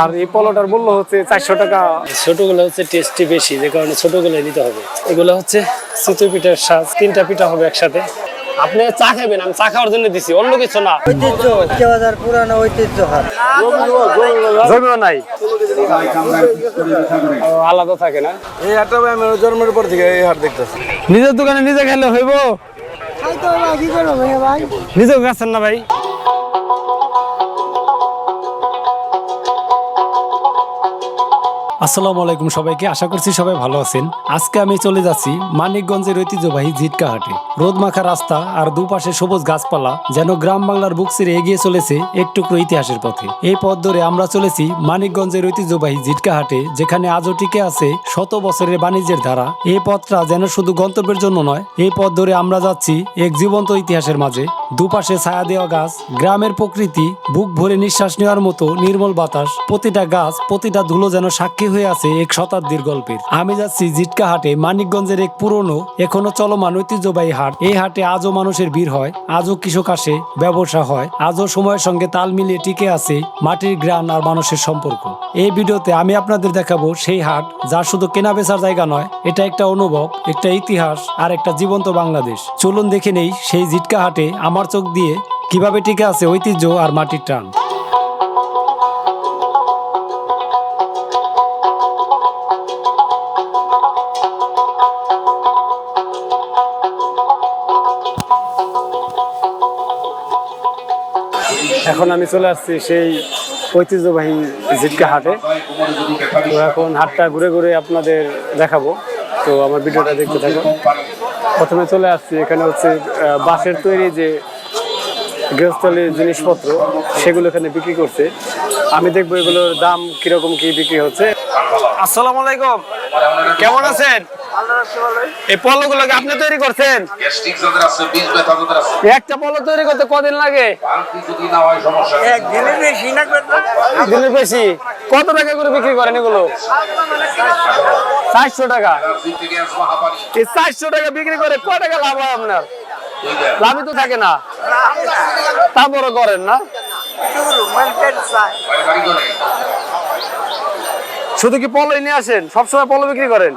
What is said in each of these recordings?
আর এই পলোটার মূল্য হচ্ছে চারশো টাকা। ছোটগুলো হচ্ছে টেস্টি বেশি যে কারণে ছোটগুলো নিতে হবে। এগুলো হচ্ছে চিতই পিঠার সাজ তিনটা পিঠা হবে একসাথে। আপনি চা খাবেন আমি চা খাওয়ার জন্য দিছি অন্য কিছু না। ঐতিহ্য কেওয়াদার পুরানো ঐতিহ্য জমিও নাই। আলাদা থাকে না? এই হাটটা আমি জন্মের পর থেকে এই হাট দেখতেছি। নিজের দোকানে নিজে খেলে হইব? নিজেও গেছেন না ভাই? আসসালামু আলাইকুম সবাইকে, আশা করছি সবাই ভালো আছেন। আজকে আমি চলে যাচ্ছি মানিকগঞ্জের ঐতিহ্যবাহী জিটকা হাটে। রোদ মাখা রাস্তা আর দুপাশে সবুজ গাছপালা যেন গ্রাম বাংলার বুক ছিঁড়ে এগিয়ে চলেছে একটুকরো ইতিহাসের পথে। এই পথ ধরে আমরা চলেছি মানিকগঞ্জের ঐতিহ্যবাহী জিটকা হাটে, যেখানে আজও টিকে আছে শত বছরের বাণিজ্যের ধারা। এই পথটা যেন শুধু গন্তব্যের জন্য নয়, এই পথ ধরে আমরা যাচ্ছি এক জীবন্ত ইতিহাসের মাঝে। দুপাশে ছায়া দেওয়া গাছ, গ্রামের প্রকৃতি, বুক ভরে নিঃশ্বাস নেওয়ার মতো নির্মল বাতাস, প্রতিটা গাছ, প্রতিটা ধুলো যেন সাক্ষী হয়ে আছে এক শতাব্দীর গল্পের। আমি যাচ্ছি জিটকা হাটে, মানিকগঞ্জের এক পুরনো, এখনও চলমান ঐতিহ্যবাহী হাট। এই হাটে আজও মানুষের ভিড় হয়, আজও কৃষক আসে, ব্যবসা হয়, আজও সময়ের সঙ্গে তাল মিলিয়ে টিকে আছে মাটির গ্রাম আর মানুষের সম্পর্ক। এই ভিডিওতে আমি আপনাদের দেখাবো সেই হাট, যা শুধু কেনা বেচার জায়গা নয়, এটা একটা অনুভব, একটা ইতিহাস আর একটা জীবন্ত বাংলাদেশ। চলুন দেখে নেই সেই জিটকা হাটে আমার চোখ দিয়ে কীভাবে টিকে আছে ঐতিহ্য আর মাটির টান। এখন আমি চলে আসছি সেই ঐতিহ্যবাহী জিটকা হাটে। তো এখন হাটটা ঘুরে ঘুরে আপনাদের দেখাবো। তো আমার ভিডিওটা দেখতে থাকো প্রথমে চলে আসছি, এখানে হচ্ছে বাঁশের তৈরি যে গৃহস্থলীর জিনিসপত্র সেগুলো এখানে বিক্রি করছে। আমি দেখব এগুলোর দাম কীরকম কি বিক্রি হচ্ছে। আসসালামু আলাইকুম। কেমন আছেন? এই আপনি তৈরি করছেন? একটা পলো তৈরি করতে কদিন লাগে? বেশি। কত টাকা করে বিক্রি করেন এগুলো? চারশো টাকা। চারশো টাকা বিক্রি করে কয় টাকা লাভ আপনার? তো থাকে না। তারপরে করেন না? শুধু কি পলো নিয়ে আসেন? সবসময় পলো বিক্রি করেন?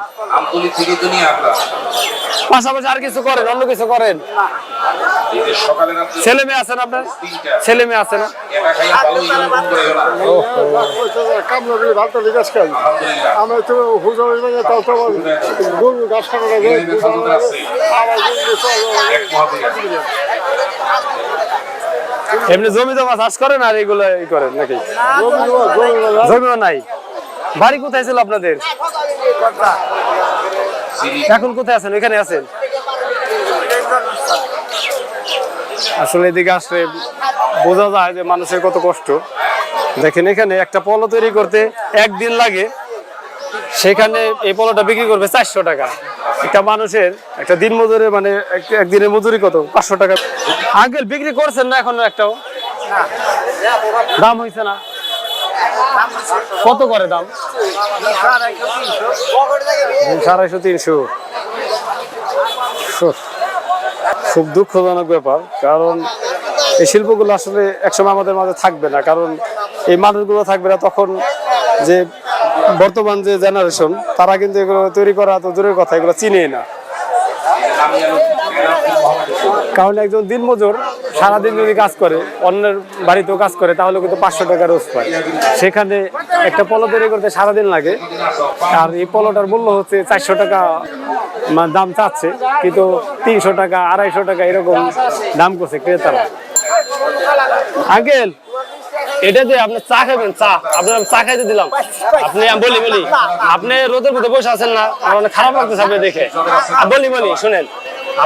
পাশাপাশি আর কিছু করেন অন্য কিছু করেন? ছেলে মেয়ে আছেন আপনার? ছেলে মেয়ে আছে না? আমরা এমনি জমি জমা চাষ করেন আর এগুলো ই করেন নাকি? জমিও নাই। বাড়ি কোথায় ছিল আপনাদের? এখন কোথায় আছেন? এখানে আছেন? আসলে এদিকে আসলে বোঝা যায় যে মানুষের কত কষ্ট। দেখেন এখানে একটা পলো তৈরি করতে একদিন লাগে। সেখানে এই পলোটা বিক্রি করবে চারশো টাকা। একটা মানুষের একটা দিন মজুরি মানে এক- একদিনের মজুরি কত? পাঁচশো টাকা। আঙ্কেল বিক্রি করছেন না এখনও একটাও? দাম হয়েছে না? কত করে দাম? আড়াইশো তিনশো। খুব দুঃখজনক ব্যাপার কারণ এই শিল্পগুলো আসলে একসময় আমাদের মাঝে থাকবে না কারণ এই মানুষগুলো থাকবে না তখন যে বর্তমান যে জেনারেশন তারা কিন্তু এগুলো তৈরি করা তো দূরের কথা এগুলো চিনেই না। কারণ একজন দিনমজুর সারাদিন যদি কাজ করে, অন্যের বাড়িতেও কাজ করে, তাহলে কিন্তু পাঁচশো টাকা রোজ পায়। সেখানে একটা পলো তৈরি করতে সারাদিন লাগে। আর এই পলোটার মূল্য হচ্ছে চারশো টাকা মানে দাম চাচ্ছে, কিন্তু তিনশো টাকা, আড়াইশো টাকা এরকম দাম করছে ক্রেতারা। আঙ্কেল এটা দিয়ে আপনি চা খাবেন চা। আপনার চা খাইতে দিলাম। আপনি বলি বলি। আপনি রোদের মধ্যে বসে আছেন না, আমার অনেক খারাপ লাগতেছে আপনি দেখে। বলি বলি, শুনেন।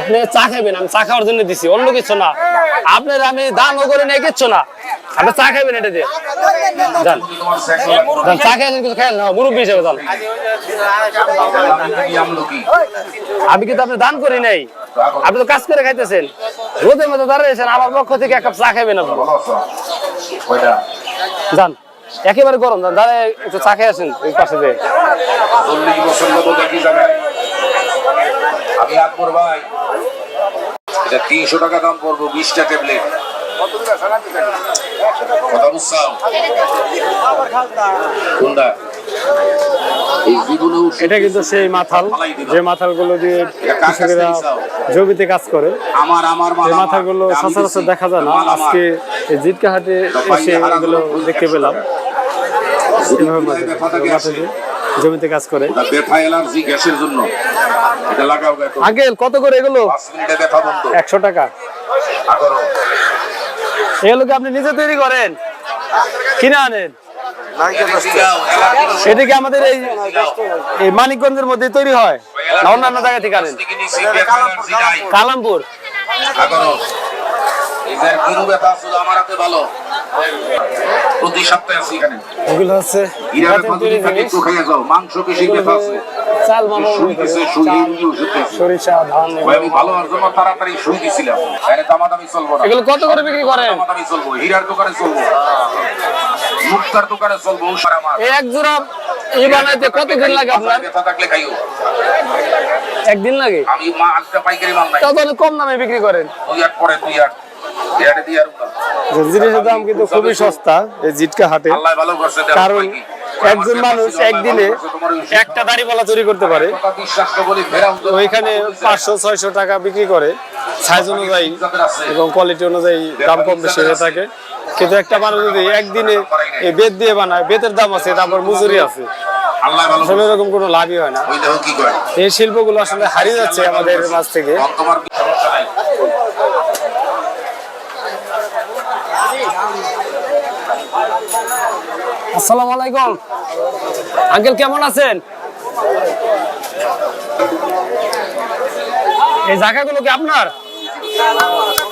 আপনি চা খাবেন আমি চা খাওয়ার জন্য দিছি, অন্য কিছু না। আপনার আমি দানও করে নিয়ে কিচ্ছু না। আপনি চা খাবেন এটা দিয়ে? যান। যান, চা খাইছেন কিছু খাই না মুরব্বী হিসেবে যান আমি কিন্তু আপনি দান করি নাই। আপনি তো কাজ করে খাইতেছেন। রোদের মধ্যে দাঁড়িয়েছেন আমার পক্ষ থেকে এক কাপ চা খাবেন আপনি। যান একেবারে গরম যান দাঁড়ায় একটু চা খেয়ে আসেন ওই পাশে দিয়ে। তিনশো টাকা দাম পড়ব বিশটা ট্যাবলেট কথা বুঝছাও কোনটা? এটা কিন্তু সেই মাথাল যে মাথালগুলো দিয়ে কৃষকেরা জমিতে কাজ করে আমার আমার মাথাগুলো সচরাচর দেখা যায় না। আজকে এই জিটকা হাটে এসে এগুলো দেখতে পেলাম। জমিতে কাজ করে। ওটা ব্যথা অ্যালার্জি গ্যাসের জন্য। এটা লাগাও গা একটু। আঙ্কেল কত করে এগুলো? একশো টাকা। এগুলো আপনি নিজে তৈরি করেন। কিনে আনেন। এটা আমাদের এই এই মানিকগঞ্জের মধ্যে তৈরি হয়? অন্যান্য জায়গা থেকে আনেন। কালামপুর। আমার হাতে ভালো। প্রতি সপ্তাহে আছি এখানে। হচ্ছে তৈরি যদি থাকে একটু খাইয়া যাও? মাংস পেশি ব্যথা আছে? চাল মামা শুই দিছে শুই এই ওষুধ। সরিষা ধান ভাই, আমি ভালো হওয়ার জন্য তাড়াতাড়ি শুই দিছিলাম দামাদামি চলবো না। এগুলো কত করে বিক্রি করেন? দামাদামি চলবো। হীরার দোকানে চলবো। মুক্তার দোকানে চলবো আমার। এক জোড়া ই বানাইতে কত দিন লাগে আপনার? ব্যথা থাকলে খাইও। একদিন লাগে? আমি মা আজকে পাইকারি মাল নাই। কম দামে বিক্রি করেন। দুই আট পরে দুই আট আর। জিনিসের দাম কিন্তু খুবই সস্তা এই জিটকা হাটে কারণ একজন মানুষ একদিনে একটা করতে পারে। ওইখানে পাঁচশো ছয়শো টাকা বিক্রি করে। সাইজ অনুযায়ী এবং কোয়ালিটি অনুযায়ী দাম কম বেশি হয়ে থাকে। কিন্তু একটা মানুষ যদি একদিনে এই বেত দিয়ে বানায় বেতের দাম আছে তারপর মজুরি আছে। আসলে এরকম কোনো লাভই হয় না। এই শিল্পগুলো আসলে হারিয়ে যাচ্ছে আমাদের মাঝ থেকে তখন তোমার কি সমস্যা নাই আসসালামু আলাইকুম। আঙ্কেল কেমন আছেন? এই জায়গাগুলো কি আপনার?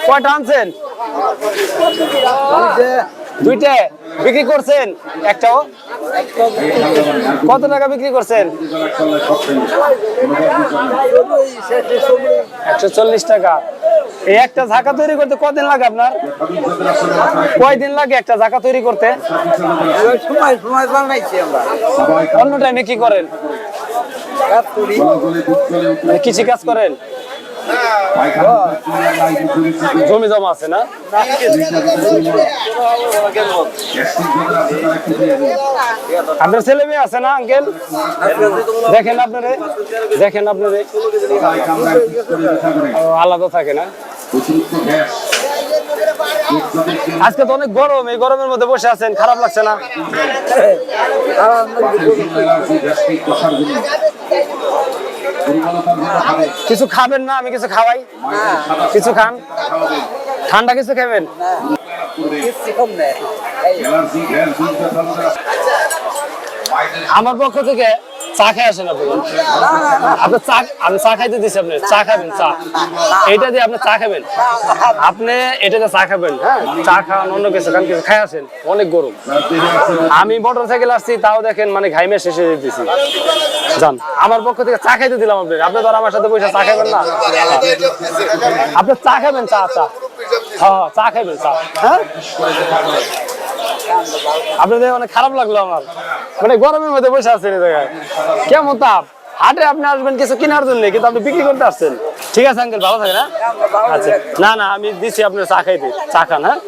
কয়টা আনছেন? দুইটা। বিক্রি করছেন? একটাও? কত টাকা বিক্রি করছেন? একশো চল্লিশ টাকা। এই একটা ঝাঁকা তৈরি করতে কদিন লাগে আপনার? কয়দিন লাগে একটা ঝাঁকা তৈরি করতে? অন্য টাইমে কি করেন? কৃষি কাজ করেন? জমি জমা আছে না? আপনার ছেলে মেয়ে আছে না আঙ্কেল দেখেন আপনারে দেখেন আপনারে। আলাদা থাকে না? আজকে তো অনেক গরম, এই গরমের মধ্যে বসে আছেন, খারাপ লাগছে না? কিছু খাবেন না আমি কিছু খাওয়াই। কিছু খান? ঠান্ডা কিছু খাবেন? আমার পক্ষ থেকে চা খেয়ে আসেন আপনি। আপনি চা আমি চা খাইতে দিচ্ছি আপনি চা খাবেন চা। এইটা দিয়ে আপনি চা খাবেন। আপনি এটা দিয়ে চা খাবেন হ্যাঁ? চা খান অন্য কিছু খান কিছু খাই আসেন অনেক গরম। আমি মোটর সাইকেল আসছি তাও দেখেন মানে ঘাইমে শেষে দিতেছি যান আমার পক্ষ থেকে চা খাইতে দিলাম আপনি আপনি আর আমার সাথে বসে চা খাবেন না। আপনি চা খাবেন চা চা। হ্যাঁ হ্যাঁ, চা খাবেন চা। হ্যাঁ? আপনাদের অনেক খারাপ লাগল আমার। মানে গরমের মধ্যে বসে আছেন এই জায়গায়। কেমন তাপ? হাটে আপনি আসবেন কিছু কেনার জন্য, কিন্তু আপনি বিক্রি করতে আসছেন। ঠিক আছে আঙ্কেল ভালো থাকে না আচ্ছা। না না, আমি দিচ্ছি আপনার চা খাইতে। চা খান হ্যাঁ?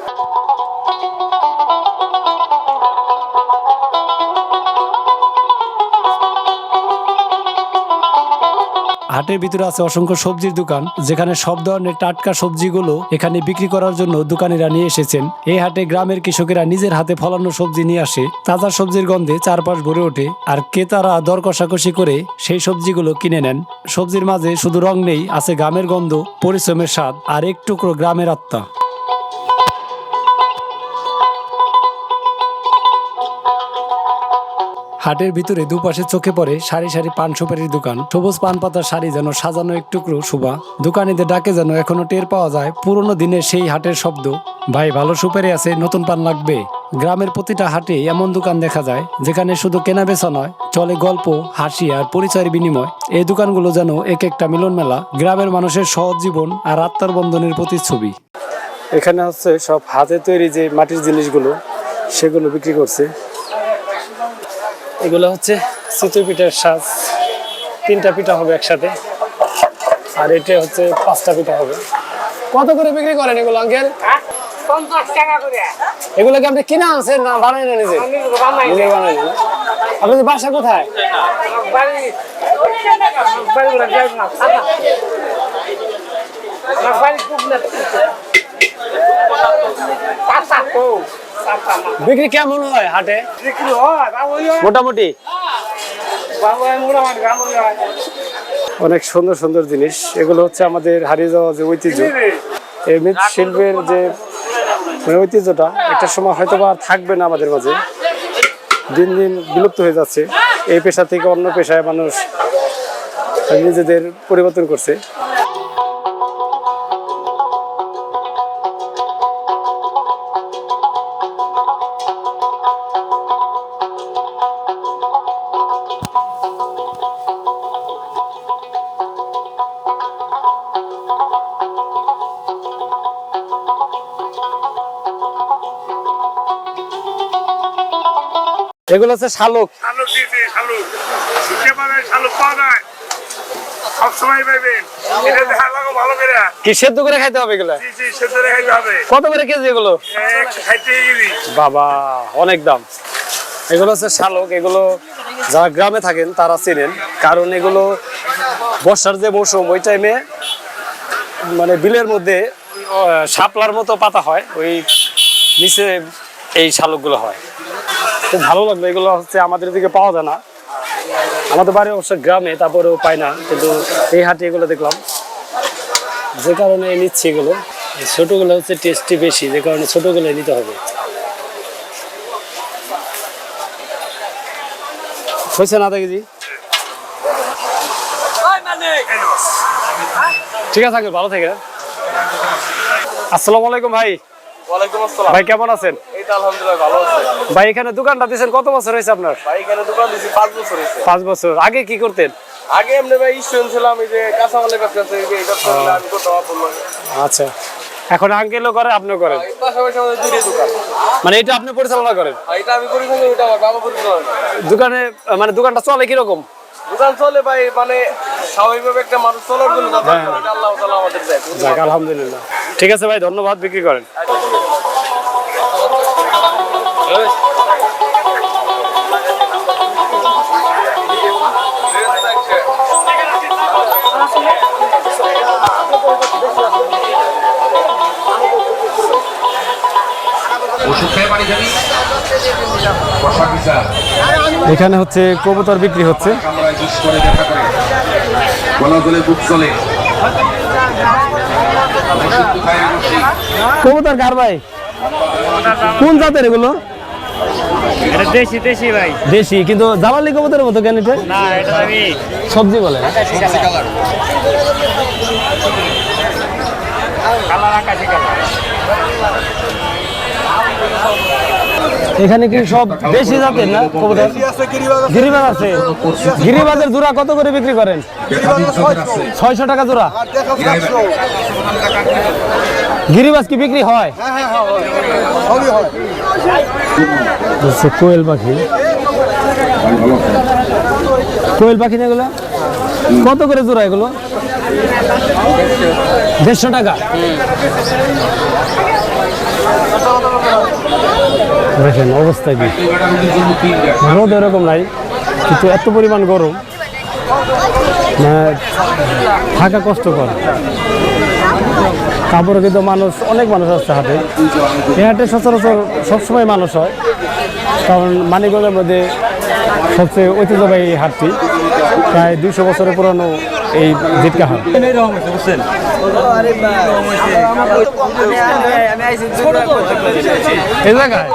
হাটের ভিতরে আছে অসংখ্য সবজির দোকান, যেখানে সব ধরনের টাটকা সবজিগুলো এখানে বিক্রি করার জন্য দোকানিরা নিয়ে এসেছেন। এই হাটে গ্রামের কৃষকেরা নিজের হাতে ফলানো সবজি নিয়ে আসে, তাজা সবজির গন্ধে চারপাশ ভরে ওঠে, আর ক্রেতারা দর কষাকষি করে সেই সবজিগুলো কিনে নেন। সবজির মাঝে শুধু রং নেই, আছে গ্রামের গন্ধ, পরিশ্রমের স্বাদ, আর এক টুকরো গ্রামের আত্মা। হাটের ভিতরে দুপাশে চোখে পড়ে সারি সারি পান সুপারির দোকান। সবুজ পান পাতার শাড়ি যেন সাজানো এক টুকরো শোভা। দোকানিদের ডাকে যেন এখনও টের পাওয়া যায় পুরনো দিনের সেই হাটের শব্দ। ভাই, ভালো সুপারি আছে, নতুন পান লাগবে। গ্রামের প্রতিটা হাটে এমন দোকান দেখা যায়, যেখানে শুধু কেনা বেচা নয়, চলে গল্প, হাসি আর পরিচয়ের বিনিময়। এই দোকানগুলো যেন এক একটা মিলন মেলা, গ্রামের মানুষের সহজ জীবন আর আত্মার বন্ধনের প্রতিচ্ছবি। এখানে হচ্ছে সব হাতে তৈরি যে মাটির জিনিসগুলো, সেগুলো বিক্রি করছে। এগুলো হচ্ছে চিতই পিঠার সাজ। তিনটা পিঠা হবে একসাথে। আর এটা হচ্ছে পাঁচটা পিঠা হবে। কত করে বিক্রি করেন এগুলো আঙ্কেল? এগুলো কি আপনি কিনে না বানাই না নিজে? নিজে বানাই না। আপনাদের বাসা কোথায়? বাড়ি। বিক্রি কেমন হয় হাটে? বিক্রি হয় মোটামুটি? অনেক সুন্দর সুন্দর জিনিস। এগুলো হচ্ছে আমাদের হারিয়ে যাওয়া যে ঐতিহ্য এই মৃৎশিল্পের যে মানে ঐতিহ্যটা একটা সময় হয়তো বা আর থাকবে না আমাদের মাঝে। দিন দিন বিলুপ্ত হয়ে যাচ্ছে। এই পেশা থেকে অন্য পেশায় মানুষ নিজেদের পরিবর্তন করছে। এগুলো হচ্ছে শালুক। শালুক দিয়েছে শালুক। একেবারে শালুক পাওয়া যায়। সবসময় পাইবেন। এটা দেখা লাগো ভালো করে। কি সেদ্ধ করে খাইতে হবে এগুলো? জি জি সেদ্ধ রেখাইতে হবে। কত করে কেজি এগুলো? খাইতে গেলি বাবা অনেক দাম। এগুলো হচ্ছে শালক। এগুলো যারা গ্রামে থাকেন তারা চেনেন। কারণ এগুলো বর্ষার যে মৌসুম ওই টাইমে মানে বিলের মধ্যে শাপলার মতো পাতা হয়। ওই নিচে এই শালকগুলো হয়। খুব ভালো লাগল। এগুলো হচ্ছে আমাদের দিকে পাওয়া যায় না। আমাদের বাড়ি অবশ্য গ্রামে, তারপরেও পাই না, কিন্তু এই হাটে এগুলো দেখলাম। যে কারণে নিচ্ছি এগুলো। ছোটগুলো হচ্ছে টেস্টি বেশি, যে কারণে ছোটগুলো নিতে হবে। হয়েছে না দেখি ঠিক আছে ভালো থেকে আসসালামু আলাইকুম ভাই। ওয়ালাইকুম আসসালাম। ভাই কেমন আছেন? এই তো আলহামদুলিল্লাহ ভালো আছে। ভাই এখানে দোকানটা দিয়েছেন কত বছর হয়েছে আপনার? ভাই এখানে দোকান দিয়েছি পাঁচ বছর হয়েছে। পাঁচ বছর। আগে কি করতেন? আগে এমনি ভাই স্টুডেন্ট ছিলাম এই যে কাঁচামালের ব্যবসা আছে এই যে এই আমি করতে বললাম আচ্ছা। এখন আঙ্কেলও করে আপনিও করেন? মানে এটা আপনি পরিচালনা করেন? এটা আমি পরিচালনা এটা আমার বাবা পরিচালনা দোকানে মানে দোকানটা চলে কীরকম? দোকান চলে ভাই মানে স্বাভাবিকভাবে একটা মানুষ চলার জন্য হ্যাঁ। আল্লাহ তাআলা আমাদের দেয়। আলহামদুলিল্লাহ। ঠিক আছে ভাই ধন্যবাদ বিক্রি করেন। এখানে হচ্ছে কবুতর বিক্রি হচ্ছে। গলা জলে বুক চলে। কবুতর কার ভাই? কোন জাতের এগুলো? দেশি দেশি ভাই। দেশি কিন্তু জামালি কবুতরের মতো কেন এটা? না এটা আমি সবজি বলে? কালার আকাশি কালার। এখানে কি সব দেশি জাতের না কবুতর? গিরিবাজ আছে। গিরিবাজের জোড়া কত করে বিক্রি করেন? ছয়শো টাকা জোড়া। গিরিবাজ কি বিক্রি হয়? কোয়েল পাখি। কোয়েল পাখি না এগুলো? কত করে জোড়া এগুলো? দেড়শো টাকা। দেখেন অবস্থা কি? রোদ এরকম নাই, কিন্তু এত পরিমাণ গরম মানে থাকা কষ্টকর। কাপড়ে কিন্তু মানুষ, অনেক মানুষ আসছে হাটে। এই হাটে সচরাচর সবসময় মানুষ হয়, কারণ মানিকগঞ্জের মধ্যে সবচেয়ে ঐতিহ্যবাহী হাটটি প্রায় দুইশো বছরের পুরানো এই জিটকা হাট। জায়গায়?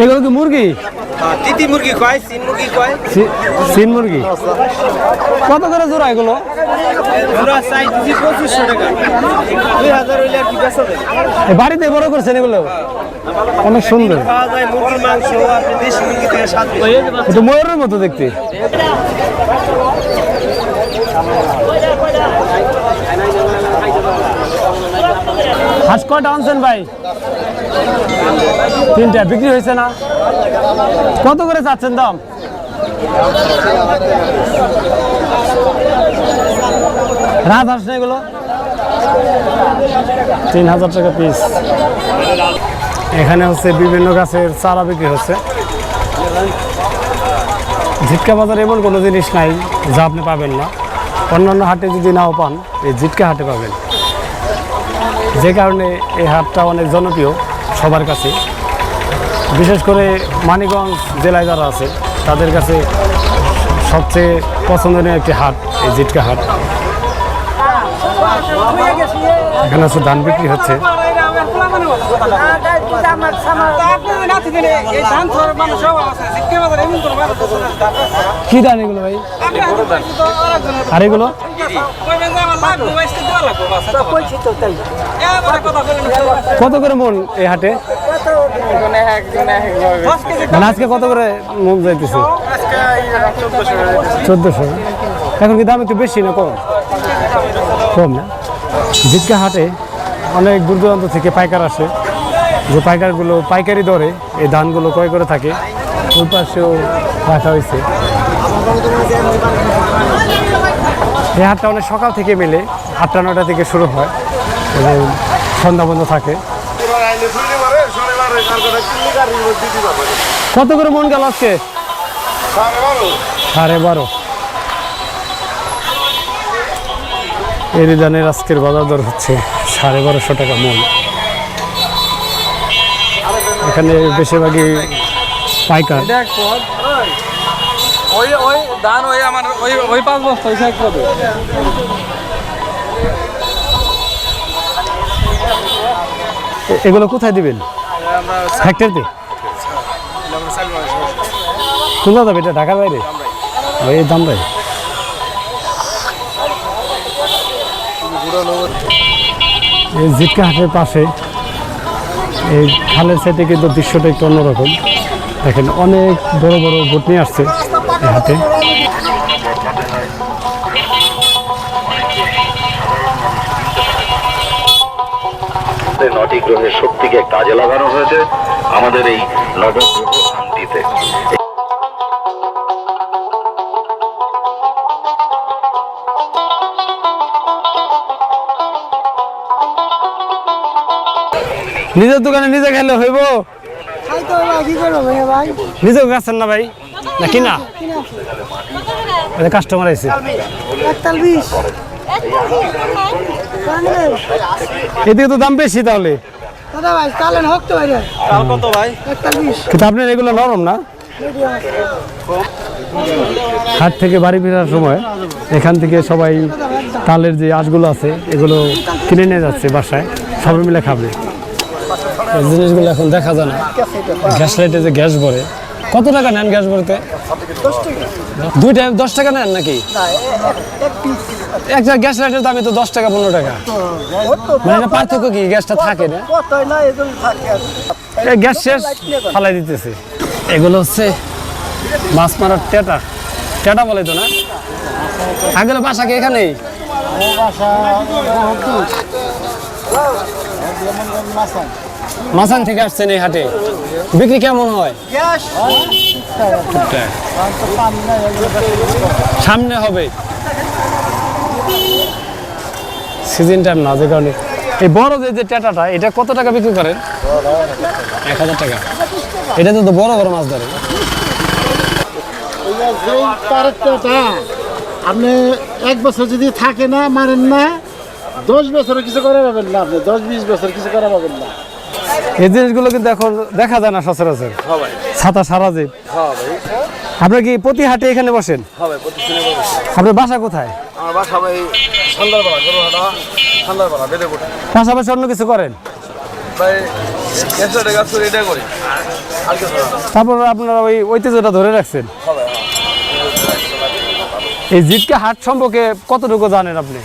এগুলো কি মুরগি? তিতি মুরগি কয় সিন মুরগি কয়? চীন মুরগি। কত করে জোড়া এগুলো? বাড়িতে বড় করছেন এগুলো? অনেক সুন্দর। এটা ময়ূরের মতো দেখতে। হাঁস কয়টা আনছেন ভাই? তিনটা। বিক্রি হয়েছে না? কত করে চাচ্ছেন দাম? রাজহাঁস না এগুলো? তিন হাজার টাকা পিস এখানে হচ্ছে বিভিন্ন গাছের চারা বিক্রি হচ্ছে। ঝিটকা বাজার এমন কোনো জিনিস নাই যা আপনি পাবেন না। অন্যান্য হাটে যদি নাও পান, এই ঝিটকা হাটে পাবেন। যে কারণে এই হাটটা অনেক জনপ্রিয় সবার কাছে। বিশেষ করে মানিগঞ্জ জেলায় যারা আছে, তাদের কাছে সবচেয়ে পছন্দনীয় একটি হাট, এই জিটকা হাট। এখানে হচ্ছে ধান বিক্রি হচ্ছে। কি ধান এগুলো ভাই? আর এগুলো? কত করে মন এই হাটে? মানে আজকে কত করে মুখ যাইতেছে? চোদ্দশো এখন কি দাম একটু বেশি না কম? কম না। জিটকা হাটে অনেক দূর দূরান্ত থেকে পাইকার আসে। যে পাইকারগুলো পাইকারি দরে এই ধানগুলো ক্রয় করে থাকে, ওই পাশেও রাখা হয়েছে। এই হাটটা অনেক সকাল থেকে মেলে, আটটা নটা থেকে শুরু হয় এবং সন্ধ্যা বন্ধ থাকে। কত করে মন গেল আজকে? সাড়ে বারো। এরি ধানের আজকের বাজার দর হচ্ছে সাড়ে বারোশো টাকা মন। এখানে বেশিরভাগই পাইকার। ওই ওই ধান ওই আমার ওই ওই পাঁচ বস্তা ওই করবে এগুলো কোথায় দিবেন? ফ্যাক্টরিতে কোথায় যাবে এটা ঢাকার বাইরে? ও, এই দাম ভাই এই জিটকা হাটের পাশে, এই খালের সাইডে কিন্তু দৃশ্যটা একটু অন্যরকম। দেখেন, অনেক বড় বড় বোট নিয়ে আসছে হাতে নটি গ্রহের শক্তিকে কাজে লাগানো হয়েছে। আমাদের এই নবগ্রহ নিজের দোকানে নিজে খেলে হইব? নিজেও গেছেন না ভাই? না কিনা? কাস্টমার আছে। এদিকে তো দাম বেশি তাহলে। আপনার এগুলো নরম না? হাট থেকে বাড়ি ফেরার সময় এখান থেকে সবাই তালের যে আঁশগুলো আছে এগুলো কিনে নিয়ে যাচ্ছে বাসায়। সবাই মিলে খাবে। জিনিসগুলো এখন দেখা যায় না। গ্যাস লাইটে যে গ্যাস ভরে। কত টাকা নেন গ্যাস ভরতে? দুইটা দশ টাকা নেন নাকি? একটা গ্যাস লাইটের দামই তো দশ টাকা, পনেরো টাকা। মানে পার্থক্য কি? গ্যাসটা থাকে না? গ্যাস শেষ, ফালাই দিতেছে। এগুলো হচ্ছে মাছ মারার টেটা। টেটা বলে তো না? আগের বাসা কি এখানেই? মাসান থেকে আসছেন এই হাটে। বিক্রি কেমন হয়? সামনে হবে। না, যে কারণে। এই বড় যে যে টেটাটা, এটা কত টাকা বিক্রি করেন? এক হাজার টাকা। এটা তো বড় বড় মাছ ধরে। আপনি এক বছর যদি থাকে না, মারেন না, দশ বছর কিছু করে পাবেন না আপনি, দশ বিশ বছর কিছু করে পাবেন না। এই জিনিসগুলো কিন্তু এখন দেখা যায় না সচরাচর। ছাতা সারা যে। আপনার কি প্রতি হাটে এখানে বসেন? আপনার বাসা কোথায়? আমার বাসা ভাই গরুহাটা পাশাপাশি অন্য কিছু করেন? তারপর আপনারা ওই ঐতিহ্যটা ধরে রাখছেন? এই জিটকা হাট সম্পর্কে কতটুকু জানেন আপনি?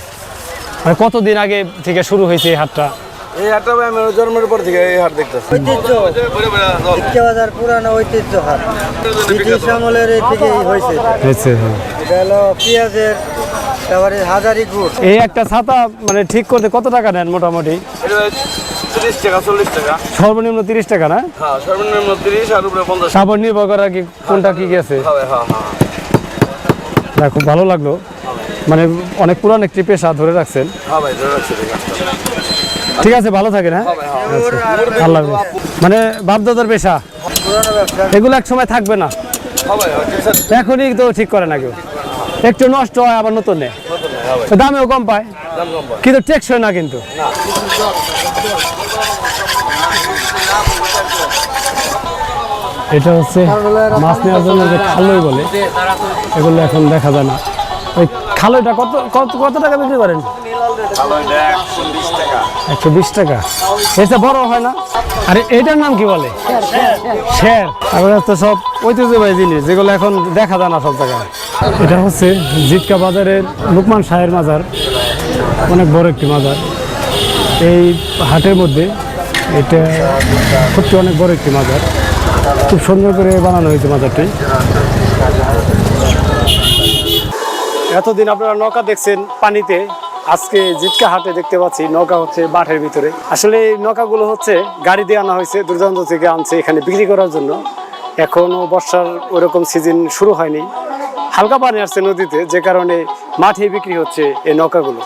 মানে কতদিন আগে থেকে শুরু হয়েছে এই হাটটা? এই হাটটা আমি জন্মের পর থেকে এই হাট দেখতেছি। ঐতিহ্য। বাজার পুরানো ঐতিহ্য হাট। ব্রিটিশ আমলের এই থেকেই হয়েছে। হয়েছে হ্যাঁ। এটা হলো পেঁয়াজের তারপরে হাজারি গুড়। এই একটা ছাতা মানে ঠিক করতে কত টাকা নেন মোটামুটি? সর্বনিম্ন তিরিশ টাকা না? হ্যাঁ সর্বনিম্ন তিরিশ আর উপরে পঞ্চাশ। সাবর নির্ভর করা কি কোনটা কি গেছে হ্যাঁ হ্যাঁ না খুব ভালো লাগল। মানে অনেক পুরান একটি পেশা ধরে রাখছেন। হ্যাঁ ভাই ধরে রাখছি ঠিক আছে ভালো থাকেন হ্যাঁ? আচ্ছা, আল্লাহ। মানে বাপদাদার পেশা? এগুলো এক সময় থাকবে না। এখনই তো ঠিক করে না কেউ। একটু নষ্ট হয় আবার নতুন নেই দামেও কম পায়। কিন্তু টেকসই না কিন্তু। এটা হচ্ছে মাছ নেওয়ার জন্য যে খালই বলে এগুলো এখন দেখা যায় না। ওই খালইটা কত কত কত টাকা বিক্রি করেন? একশো বিশ টাকা। এটা বড় হয় না? আরে এটার নাম কি বলে? শের। তারপরে হচ্ছে সব ঐতিহ্যবাহী জিনিস যেগুলো এখন দেখা যায় না সব জায়গায়। এটা হচ্ছে জিটকা বাজারের লুকমান শাহের মাজার। অনেক বড় একটি মাজার। এই হাটের মধ্যে এটা সত্যি অনেক বড় একটি মাজার। খুব সুন্দর করে বানানো হয়েছে মাজারটি। এতদিন আপনারা নৌকা দেখছেন পানিতে, আজকে জিটকা হাটে দেখতে পাচ্ছি নৌকা হচ্ছে মাঠের ভিতরে। আসলে এই নৌকাগুলো হচ্ছে গাড়ি দিয়ে আনা হয়েছে, দূরদূরান্ত থেকে আনছে এখানে বিক্রি করার জন্য। এখনও বর্ষার ওরকম সিজন শুরু হয়নি। হালকা পানি আসছে নদীতে, যে কারণে মাঠে বিক্রি হচ্ছে এই নৌকাগুলো।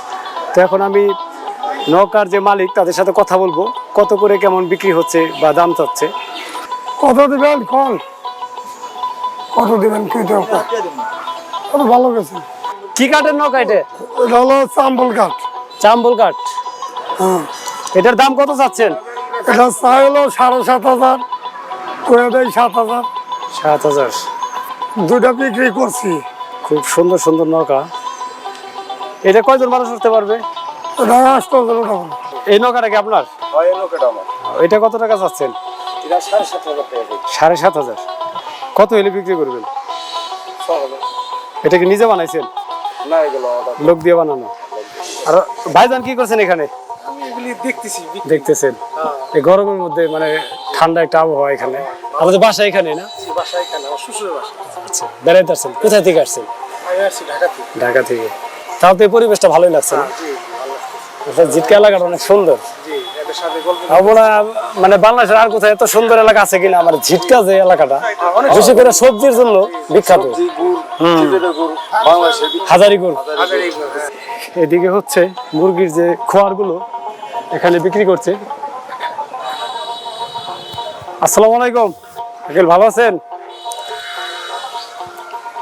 তো এখন আমি নৌকার যে মালিক, তাদের সাথে কথা বলব, কত করে কেমন বিক্রি হচ্ছে বা দাম চাচ্ছে। কত দিবেন কল কত দিবেন কত ভালো গেছে? কি কাঠের নৌকা এটা? এটা হলো চাম্বল কাঠ। চাম্বল কাঠ। হ্যাঁ। এটার দাম কত চাচ্ছেন? এটা চাই হলো সাড়ে সাত হাজার করে দেয় সাত হাজার। সাত হাজার। দুটা বিক্রি করছি। খুব সুন্দর সুন্দর নৌকা। এটা কয়জন মানুষ উঠতে পারবে? এটা আসতে হাজার এই নৌকাটা কি আপনার? আমার। এটা কত টাকা চাচ্ছেন? সাড়ে সাত হাজার সাড়ে সাত হাজার। কত হলে বিক্রি করবেন? এটা কি নিজে বানাইছেন? না এগুলো লোক দিয়ে বানানো। আর ভাইজান কি করছেন এখানে? দেখতেছি দেখতেছেন। এই গরমের মধ্যে মানে ঠান্ডা একটা আবহাওয়া এখানে। আমাদের বাসা এখানে না? বাসা এখানে শ্বশুরের বাসা। আচ্ছা বেড়াইতে আসছেন। কোথায় থেকে আসছেন? ঢাকা থেকে। ঢাকা থেকে। তাও তো এই পরিবেশটা ভালোই লাগছে না? এটা জিটকা এলাকাটা অনেক সুন্দর। জি। আমরা মানে বাংলাদেশের আর কোথায় এত সুন্দর এলাকা আছে কিনা আমার ঝিটকা যে এলাকাটা বিশেষ করে সবজির জন্য বিখ্যাত। গুড় খেজুরের গুড় বাংলাদেশের হাজারি গুড়। হাজার এই গুড়। এদিকে হচ্ছে মুরগির যে খোয়ারগুলো এখানে বিক্রি করছে। আসসালামু আলাইকুম। আঙ্কেল ভালো আছেন?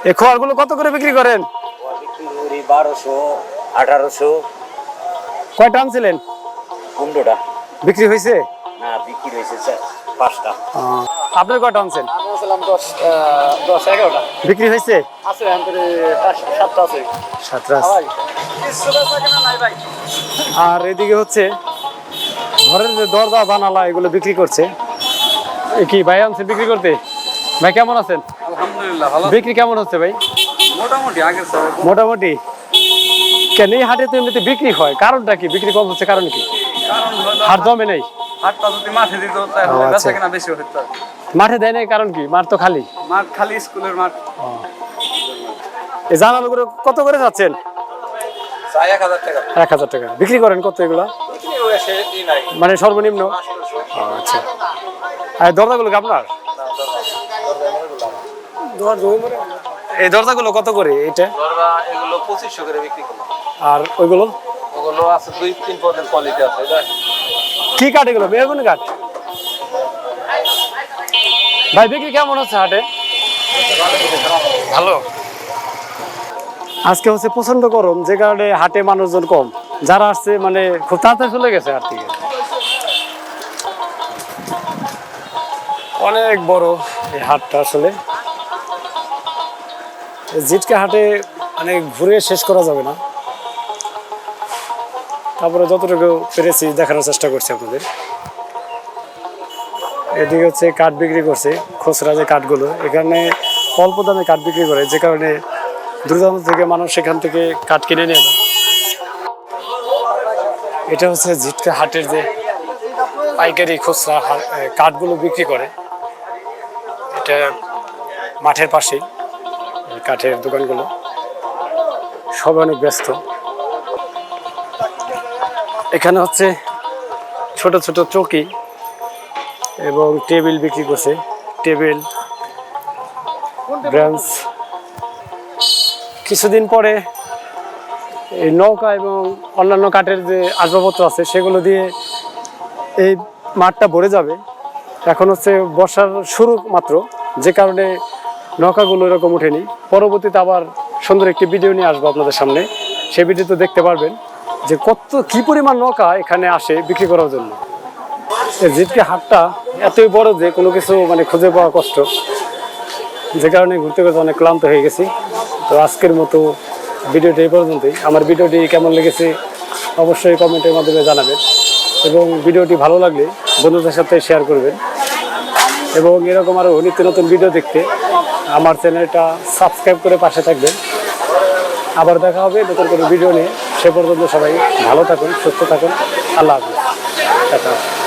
এই খোয়ারগুলো কত করে বিক্রি করেন? বারোশো আঠারোশো। কয়টা আনছিলেন? পনেরোটা। বিক্রি হয়েছে? না বিক্রি হয়েছে পাঁচটা। আপনি কয়টা আনছেন? দশ এগারোটা। বিক্রি হয়েছে? আছে সাতটা আছে। সাতটা আর এদিকে হচ্ছে ঘরের যে দরজা জানালা এগুলো বিক্রি করছে। এ কি ভাই আনছে বিক্রি করতে? ভাই কেমন আছেন? আলহামদুলিল্লাহ ভালো বিক্রি কেমন হচ্ছে ভাই? মোটামুটি আগের মোটামুটি। কেন এই হাটে তো এমনিতে বিক্রি হয়। কারণটা কি? বিক্রি কম হচ্ছে কারণ কি? হাট জমে নেই? হাটটা যদি মাঠে দিত তাহলে আচ্ছা। বেচা কেনা বেশি হতো মাঠে দেয় নাই কারণ কি? মাঠ তো খালি। মাঠ খালি স্কুলের মাঠ। এই জানালাগুলো কত করে যাচ্ছেন? এক হাজার টাকা। এক হাজার টাকা। বিক্রি করেন কত এগুলা? নাই। মানে সর্বনিম্ন? আচ্ছা। আর দরজাগুলো কি আপনার? এই দরজাগুলো কত করে এটা এগুলো পঁচিশশো করে বিক্রি করলাম। আর ওইগুলো? ওগুলো আছে দুই তিন পদের কোয়ালিটি আছে এটা কি কাঠ এগুলো? বেগুনি কাঠ। ভাই বিক্রি কেমন হচ্ছে হাটে? ভালো। আজকে হচ্ছে প্রচণ্ড গরম যে কারণে হাটে মানুষজন কম। যারা আসছে মানে খুব তাড়াতাড়ি চলে গেছে হাট থেকে। অনেক বড় এই হাটটা আসলে। জিটকা হাটে মানে ঘুরে শেষ করা যাবে না। তারপরে যতটুকু পেরেছি দেখানোর চেষ্টা করছি আপনাদের। এদিকে হচ্ছে কাঠ বিক্রি করছে, খুচরা যে কাঠগুলো। এখানে অল্প দামে কাঠ বিক্রি করে, যে কারণে দূরদূরান্ত থেকে মানুষ সেখান থেকে কাঠ কিনে নিয়ে যায় এটা হচ্ছে ঝিটকা হাটের যে পাইকারি খুচরা কাঠগুলো বিক্রি করে। এটা মাঠের পাশেই কাঠের দোকানগুলো। সবাই অনেক ব্যস্ত। এখানে হচ্ছে ছোট ছোট চৌকি এবং টেবিল বিক্রি করছে। Table, branch. কিছুদিন পরে এই নৌকা এবং অন্যান্য কাঠের যে আসবাবপত্র আছে, সেগুলো দিয়ে এই মাঠটা ভরে যাবে। এখন হচ্ছে বর্ষার শুরু মাত্র, যে কারণে নৌকাগুলো এরকম ওঠেনি। পরবর্তীতে আবার সুন্দর একটি ভিডিও নিয়ে আসব আপনাদের সামনে। সেই ভিডিও তো দেখতে পারবেন। যে কত, কি পরিমাণ নৌকা এখানে আসে বিক্রি করার জন্য? জিটকে হাটটা এতই বড় যে কোনো কিছু মানে খুঁজে পাওয়া কষ্ট। যে কারণে ঘুরতে ঘুরতে অনেক ক্লান্ত হয়ে গেছি। তো আজকের মতো ভিডিওটি এই পর্যন্তই। আমার ভিডিওটি কেমন লেগেছে অবশ্যই কমেন্টের মাধ্যমে জানাবেন। এবং ভিডিওটি ভালো লাগলে বন্ধুদের সাথে শেয়ার করবেন। এবং এরকম আরও নিত্য নতুন ভিডিও দেখতে আমার চ্যানেলটা সাবস্ক্রাইব করে পাশে থাকবেন। আবার দেখা হবে নতুন কোনো ভিডিও নিয়ে। সে পর্যন্ত সবাই ভালো থাকুন, সুস্থ থাকুন। আল্লাহ হাফিজ।